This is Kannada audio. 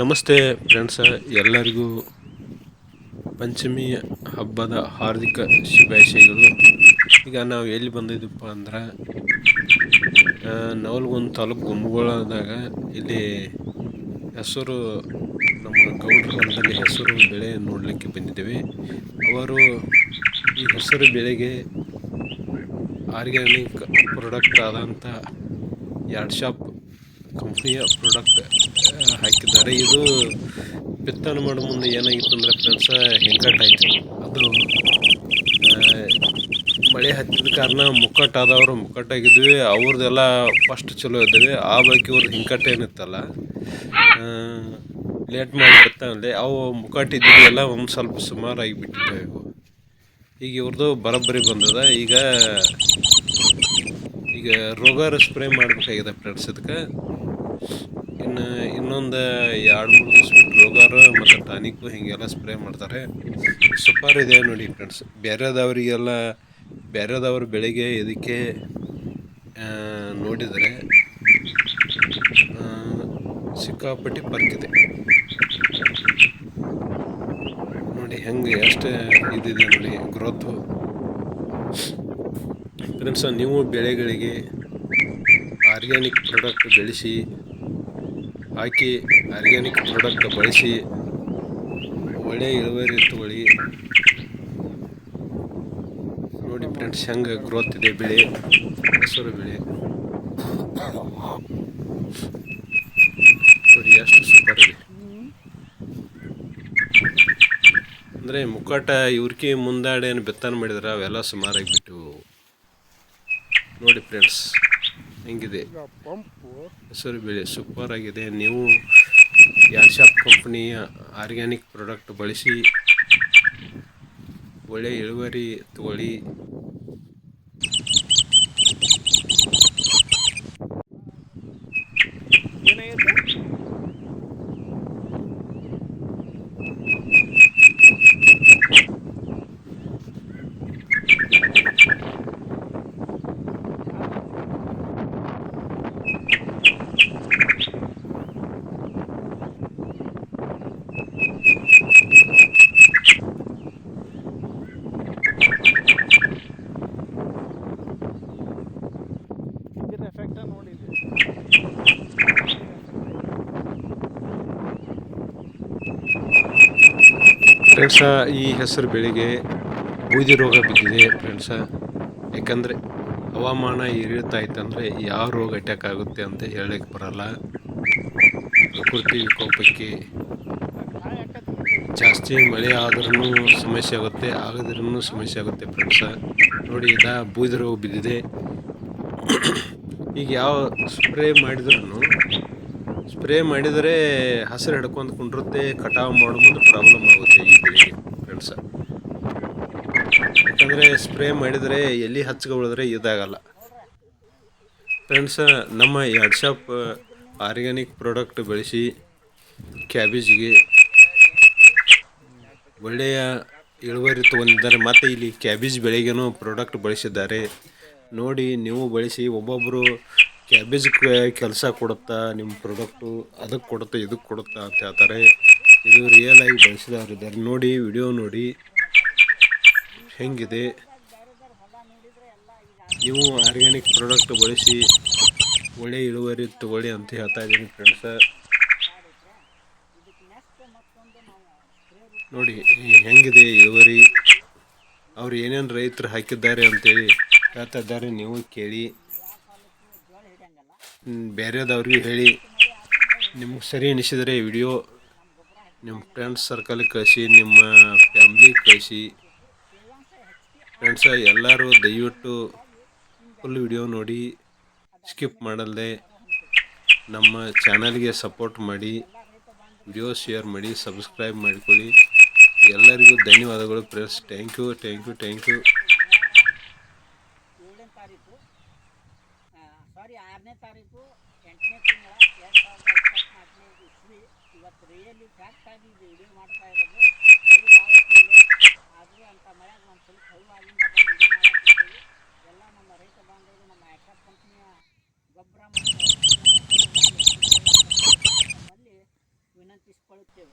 ನಮಸ್ತೆ ಫ್ರೆಂಡ್ಸ ಎಲ್ಲರಿಗೂ ಪಂಚಮಿ ಹಬ್ಬದ ಹಾರ್ದಿಕ ಶುಭಾಶಯಗಳು. ಈಗ ನಾವು ಎಲ್ಲಿ ಬಂದಿದ್ದಪ್ಪ ಅಂದ್ರೆ ನವಲ್ಗೊಂದು ತಾಲೂಕು ಗುಂಬಗೋಳದಾಗ ಇಲ್ಲಿ ಹೆಸರು, ನಮ್ಮ ಗೌಡ್ರ ಹೆಸರು ಬೆಳೆ ನೋಡಲಿಕ್ಕೆ ಬಂದಿದ್ದೀವಿ. ಅವರು ಈ ಹೆಸರು ಬೆಳೆಗೆ ಆರ್ಗ್ಯಾನಿಕ್ ಪ್ರಾಡಕ್ಟ್ ಆದಂಥ ಎರಡು ಶಾಪ್ ಕಂಪ್ನಿಯ ಪ್ರಾಡಕ್ಟ್ ಹಾಕಿದ್ದಾರೆ. ಇದು ಬಿತ್ತನೆ ಮಾಡೋ ಮುಂದೆ ಏನಾಗಿತ್ತು ಅಂದರೆ ಫ್ರೆಂಡ್ಸ ಹೆಂಕಟ್ಟಾಯಿತು ಅದು ಮಳೆ ಹತ್ತಿದ ಕಾರಣ ಮುಕ್ಕಟ್ಟಾದವರು ಮುಕ್ಕಟ್ಟಾಗಿದ್ವಿ ಅವ್ರದ್ದೆಲ್ಲ ಫಸ್ಟ್ ಚಲೋ ಇದ್ದೀವಿ ಆ ಬಗ್ಗೆ ಇವ್ರದ್ದು ಹಿಂಕಟ್ಟು ಏನಿತ್ತಲ್ಲ ಲೇಟ್ ಮಾಡಿ ಬರ್ತಾನಲ್ಲಿ ಅವು ಮುಕ್ಕಟ್ಟಿದ್ದೀವಿ ಎಲ್ಲ ಒಂದು ಸ್ವಲ್ಪ ಸುಮಾರಾಗಿ ಬಿಟ್ಟಿದ್ದೇವೆ ಈಗ ಇವ್ರದ್ದು ಬರೋಬ್ಬರಿ ಬಂದದ. ಈಗ ಈಗ ರೋಗರ್ ಸ್ಪ್ರೇ ಮಾಡಬೇಕಾಗಿದೆ ಫ್ರೆಂಡ್ಸ್ ಇದಕ್ಕೆ. ಇನ್ನು ಇನ್ನೊಂದು ಎರಡು ಮೂರು ದಿವಸ ಬಿಟ್ಟು ರೋಗಾರು ಮತ್ತು ಟಾನಿಕ್ಕು ಹೀಗೆಲ್ಲ ಸ್ಪ್ರೇ ಮಾಡ್ತಾರೆ. ಸೂಪರ್ ಇದೆ ನೋಡಿ ಫ್ರೆಂಡ್ಸ್. ಬೇರೆದವರಿಗೆಲ್ಲ, ಬೇರೆದವ್ರ ಬೆಳೆಗೆ ಇದಕ್ಕೆ ನೋಡಿದರೆ ಸಿಕ್ಕಾಪಟ್ಟಿ ಪರ್ಕಿದೆ. ನೋಡಿ ಹೆಂಗೆ ಎಷ್ಟು ಇದಿದೆ ನೋಡಿ ಗ್ರೋತು. ಫ್ರೆಂಡ್ಸ್, ನೀವು ಬೆಳೆಗಳಿಗೆ ಆರ್ಗ್ಯಾನಿಕ್ ಪ್ರಾಡಕ್ಟ್ ಬೆಳೆಸಿ ಹಾಕಿ ಆರ್ಗ್ಯಾನಿಕ್ ಪ್ರಾಡಕ್ಟ್ ಬಳಸಿ ಒಳ್ಳೆಯ ಇಳುವರಿ ತಗೊಳ್ಳಿ. ನೋಡಿ ಫ್ರೆಂಡ್ಸ್, ಹೆಂಗೆ ಗ್ರೋತ್ ಇದೆ ಬೆಳೆ, ಹೆಸರು ಬೆಳೆ. ನೋಡಿ, ಎಷ್ಟು ಸೂಪರ್ ಇದೆ. ಅಂದರೆ ಮುಕ್ಕಾಟ ಇವ್ರಿಗೆ ಮುಂದಾಡೆ ಏನು ಬಿತ್ತನೆ ಮಾಡಿದ್ರೆ ಅವೆಲ್ಲ ಸುಮಾರಾಗಿ ಬಿಟ್ಟು. ನೋಡಿ ಫ್ರೆಂಡ್ಸ್. ಹೆಂಗಿದೆ? ಹೆಸರು ಬೆಳೆ ಸೂಪರ್ ಆಗಿದೆ. ನೀವು ಶಾಪ್ ಕಂಪ್ನಿಯ ಆರ್ಗ್ಯಾನಿಕ್ ಪ್ರಾಡಕ್ಟ್ ಬಳಸಿ ಒಳ್ಳೆಯ ಇಳುವರಿ ತಗೊಳ್ಳಿ. ಫ್ರೆಂಡ್ಸ ಈ ಹೆಸರು ಬೆಳೆಗೆ ಬೂದಿ ರೋಗ ಬಿದ್ದಿದೆ ಫ್ರೆಂಡ್ಸ ಯಾಕಂದರೆ ಹವಾಮಾನ ಏರಿಳ್ತಾ ಅಂದರೆ ಯಾವ ರೋಗ ಅಟ್ಯಾಕ್ ಆಗುತ್ತೆ ಅಂತ ಹೇಳಕ್ಕೆ ಬರಲ್ಲ. ಪ್ರಕೃತಿ ವಿಕೋಪಕ್ಕೆ ಜಾಸ್ತಿ ಮಳೆ ಆದ್ರೂ ಸಮಸ್ಯೆ ಆಗುತ್ತೆ ಆಗದ್ರೂ ಸಮಸ್ಯೆ ಆಗುತ್ತೆ ಫ್ರೆಂಡ್ಸ ನೋಡಿ ಇದ ಬೂದಿ ರೋಗ ಬಿದ್ದಿದೆ. ಈಗ ಯಾವ ಸ್ಪ್ರೇ ಮಾಡಿದ್ರೂ ಸ್ಪ್ರೇ ಮಾಡಿದರೆ ಹಸಿರು ಹಿಡ್ಕೊಂಡು ಕುಂಡಿರುತ್ತೆ, ಕಟಾವು ಮಾಡೋ ಮುಂದೆ ಪ್ರಾಬ್ಲಮ್ ಆಗುತ್ತೆ ಈ ಬೆಳೆಗೆ ಫ್ರೆಂಡ್ಸ ಯಾಕಂದರೆ ಸ್ಪ್ರೇ ಮಾಡಿದರೆ ಎಲ್ಲಿ ಹಚ್ಕೊಳಿದ್ರೆ ಇದಾಗಲ್ಲ. ಫ್ರೆಂಡ್ಸ ನಮ್ಮ ಎರಡು ಶಾಪ್ ಆರ್ಗ್ಯಾನಿಕ್ ಪ್ರಾಡಕ್ಟ್ ಬೆಳೆಸಿ ಕ್ಯಾಬೇಜಿಗೆ ಒಳ್ಳೆಯ ಇಳುವರಿ ತೊಗೊಂಡಿದ್ದಾರೆ. ಮತ್ತು ಇಲ್ಲಿ ಕ್ಯಾಬೇಜ್ ಬೆಳೆಗೇನು ಪ್ರಾಡಕ್ಟ್ ಬಳಸಿದ್ದಾರೆ. ನೋಡಿ, ನೀವು ಬಳಸಿ ಒಬ್ಬೊಬ್ಬರು ಕ್ಯಾಬೇಜ್ ಕೆಲಸ ಕೊಡುತ್ತಾ ನಿಮ್ಮ ಪ್ರಾಡಕ್ಟು ಅದಕ್ಕೆ ಕೊಡುತ್ತೆ ಇದಕ್ಕೆ ಕೊಡುತ್ತಾ ಅಂತ ಹೇಳ್ತಾರೆ. ಇದು ರಿಯಲ್ ಆಗಿ ಇದ್ದಾರೆ. ನೋಡಿ ವಿಡಿಯೋ ನೋಡಿ. ಹೆಂಗಿದೆ? ನೀವು ಆರ್ಗ್ಯಾನಿಕ್ ಪ್ರಾಡಕ್ಟ್ ಬಳಸಿ, ಒಳ್ಳೆ ಇಳುವರಿ ತಗೊಳ್ಳಿ ಅಂತ ಹೇಳ್ತಾ ಇದ್ದೀನಿ ಫ್ರೆಂಡ್ಸ ನೋಡಿ ಹೆಂಗಿದೆ ಇಳುವರಿ? ಅವ್ರು ಏನೇನು ರೈತರು ಹಾಕಿದ್ದಾರೆ ಅಂತೇಳಿ ಹೇಳ್ತಾ ಇದ್ದಾರೆ, ನೀವು ಕೇಳಿ. ಬೇರೆದವ್ರಿಗೆ ಹೇಳಿ. ನಿಮ್ಗೆ ಸರಿ ಅನಿಸಿದರೆ ವಿಡಿಯೋ ನಿಮ್ಮ ಫ್ರೆಂಡ್ಸ್ ಸರ್ಕಲ್ಗೆ ಕಳಿಸಿ, ನಿಮ್ಮ ಫ್ಯಾಮ್ಲಿಗೆ ಕಳಿಸಿ. ಫ್ರೆಂಡ್ಸ ಎಲ್ಲರೂ ದಯವಿಟ್ಟು ಫುಲ್ ವಿಡಿಯೋ ನೋಡಿ ಸ್ಕಿಪ್ ಮಾಡಲ್ದೆ ನಮ್ಮ ಚಾನಲ್ಗೆ ಸಪೋರ್ಟ್ ಮಾಡಿ ವಿಡಿಯೋ ಶೇರ್ ಮಾಡಿ ಸಬ್ಸ್ಕ್ರೈಬ್ ಮಾಡಿಕೊಳ್ಳಿ. ಎಲ್ಲರಿಗೂ ಧನ್ಯವಾದಗಳು press thank you thank you thank you ಏಳನೇ ತಾರೀಕು ಆರನೇ ತಾರೀಕು ಎಂಟನೇ ತಿಂಗಳ ಎರಡು ಸಾವಿರದ ಇಪ್ಪತ್ನಾಲ್ಕನೇ ಇಸ್ವಿ ಇವತ್ತು ರಿಯಲಿ ಫ್ಯಾಕ್ಟ್ ಆಗಿ ಇದು ವಿಡಿಯೋ ಮಾಡ್ತಾ ಇರೋದು ಮಳೆ ಭಾಳ ಐತಿಲ್ಲ ಆದರೂ ಅಂಥ ಮಳೆ ಒಂದು ಸ್ವಲ್ಪ ಹೈವಾಗಿಂದ ಬಂದು ವಿಡಿಯೋ ಮಾಡಕ್ಕೆ ಎಲ್ಲ ನಮ್ಮ ರೈತ ಬಾಂಧವರು ನಮ್ಮ ಆ್ಯಕ್ಟರ್ ಕಂಪ್ನಿಯ ಗೊಬ್ಬರ ಮತ್ತು ವಿನಂತಿಸಿಕೊಳ್ಳುತ್ತೇವೆ